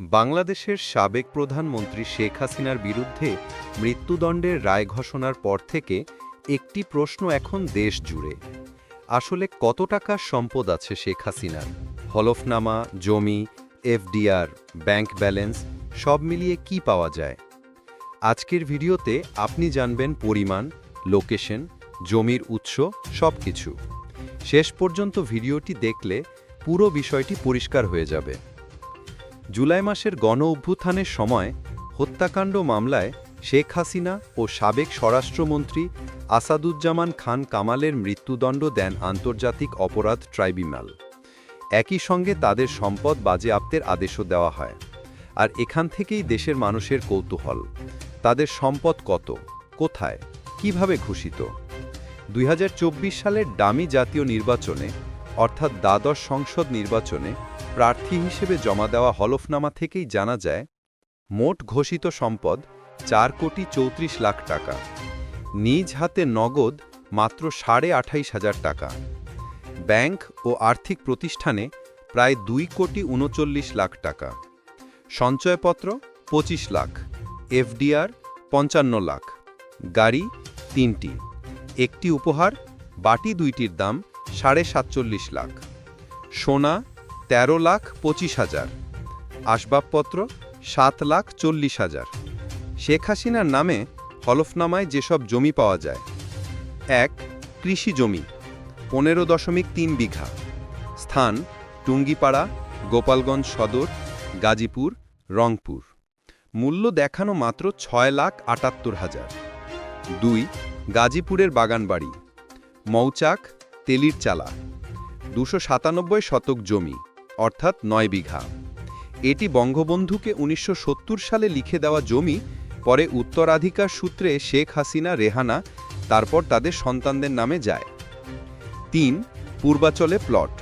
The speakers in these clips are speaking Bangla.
বাংলাদেশের সাবেক প্রধানমন্ত্রী শেখ হাসিনার বিরুদ্ধে মৃত্যুদণ্ডের রায় ঘোষণার পর থেকে একটি প্রশ্ন এখন দেশ জুড়ে। আসলে কত টাকার সম্পদ আছে শেখ হাসিনার? হলফনামা, জমি, এফডিআর, ব্যাংক ব্যালেন্স, সব মিলিয়ে কি পাওয়া যায়? আজকের ভিডিওতে আপনি জানবেন পরিমাণ, লোকেশন, জমির উৎস, সবকিছু। শেষ পর্যন্ত ভিডিওটি দেখলে পুরো বিষয়টি পরিষ্কার হয়ে যাবে। জুলাই মাসের গণ অভ্যুত্থানের সময় হত্যাকাণ্ড মামলায় শেখ হাসিনা ও সাবেক স্বরাষ্ট্রমন্ত্রী আসাদুজ্জামান খান কামালের মৃত্যুদণ্ড দেন আন্তর্জাতিক অপরাধ ট্রাইব্যুনাল। একই সঙ্গে তাদের সম্পদ বাজেয়াপ্তের আদেশও দেওয়া হয়। আর এখান থেকেই দেশের মানুষের কৌতূহল। তাদের সম্পদ কত? কোথায়? কীভাবে ঘোষিত? দুই হাজার চব্বিশ সালের ডামি জাতীয় নির্বাচনে অর্থাৎ দ্বাদশ সংসদ নির্বাচনে প্রার্থী হিসেবে জমা দেওয়া হলফনামা থেকেই জানা যায়, মোট ঘোষিত সম্পদ চার কোটি চৌত্রিশ লাখ টাকা। নিজ হাতে নগদ মাত্র সাড়ে আঠাইশ হাজার টাকা। ব্যাংক ও আর্থিক প্রতিষ্ঠানে প্রায় দুই কোটি উনচল্লিশ লাখ টাকা। সঞ্চয়পত্র পঁচিশ লাখ। এফডিআর পঞ্চান্ন লাখ। গাড়ি তিনটি। একটি উপহার, বাটি দুইটির দাম সাড়ে সাতচল্লিশ লাখ। সোনা তেরো লাখ পঁচিশ হাজার। আসবাবপত্র সাত লাখ চল্লিশ হাজার। শেখ হাসিনার নামে হলফনামায় যেসব জমি পাওয়া যায়। এক, কৃষি জমি, পনেরো দশমিক তিন বিঘা। স্থান, টুঙ্গিপাড়া, গোপালগঞ্জ সদর, গাজীপুর, রংপুর। মূল্য দেখানো মাত্র ছয় লাখ আটাত্তর হাজার। দুই, গাজীপুরের বাগানবাড়ি। মৌচাক তেলির চালা, দুশো শতক জমি, অর্থাৎ নয় বিঘা। এটি বঙ্গবন্ধুকে উনিশশো সত্তর সালে লিখে দেওয়া জমি, পরে উত্তরাধিকার সূত্রে শেখ হাসিনা, রেহানা, তারপর তাদের সন্তানদের নামে যায়। তিন, পূর্বাচলে প্লট,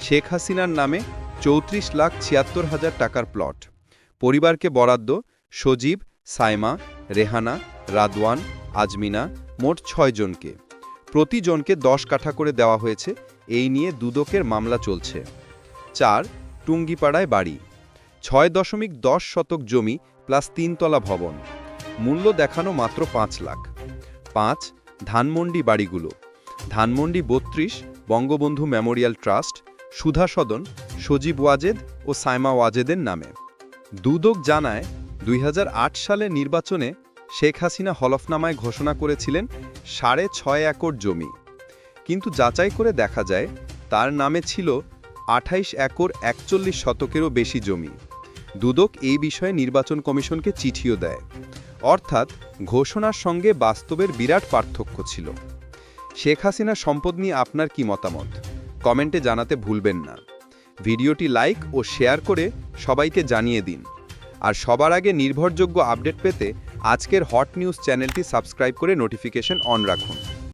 শেখ হাসিনার নামে চৌত্রিশ লাখ ছিয়াত্তর হাজার টাকার প্লট। পরিবারকে বরাদ্দ, সজীব, সাইমা, রেহানা, রাদওয়ান, আজমিনা, মোট ছয়জনকে প্রতিজনকে দশ কাঠা করে দেওয়া হয়েছে। এই নিয়ে দুদকের মামলা চলছে। চার, টুঙ্গিপাড়ায় বাড়ি। ছয় দশমিক দশ শতক জমি প্লাস তিনতলা ভবন। মূল্য দেখানো মাত্র পাঁচ লাখ। পাঁচ, ধানমন্ডি বাড়িগুলো। ধানমন্ডি বত্রিশ, বঙ্গবন্ধু মেমোরিয়াল ট্রাস্ট, সুধা সদন, সজীব ওয়াজেদ ও সাইমা ওয়াজেদের নামে। দুদক জানায়, দুই সালে নির্বাচনে শেখ হাসিনা হলফনামায় ঘোষণা করেছিলেন সাড়ে ছয় একর জমি। কিন্তু যাচাই করে দেখা যায়, তার নামে ছিল আঠাইশ একর একচল্লিশ শতকেরও বেশি জমি। দুদক এই বিষয়ে নির্বাচন কমিশনকে চিঠিও দেয়। অর্থাৎ ঘোষণার সঙ্গে বাস্তবের বিরাট পার্থক্য ছিল। শেখ হাসিনার সম্পদ নিয়ে আপনার কি মতামত? কমেন্টে জানাতে ভুলবেন না। ভিডিওটি লাইক ও শেয়ার করে সবাইকে জানিয়ে দিন। আর সবার আগে নির্ভরযোগ্য আপডেট পেতে আজকের হট নিউজ চ্যানেলটি সাবস্ক্রাইব করে নোটিফিকেশন অন রাখুন।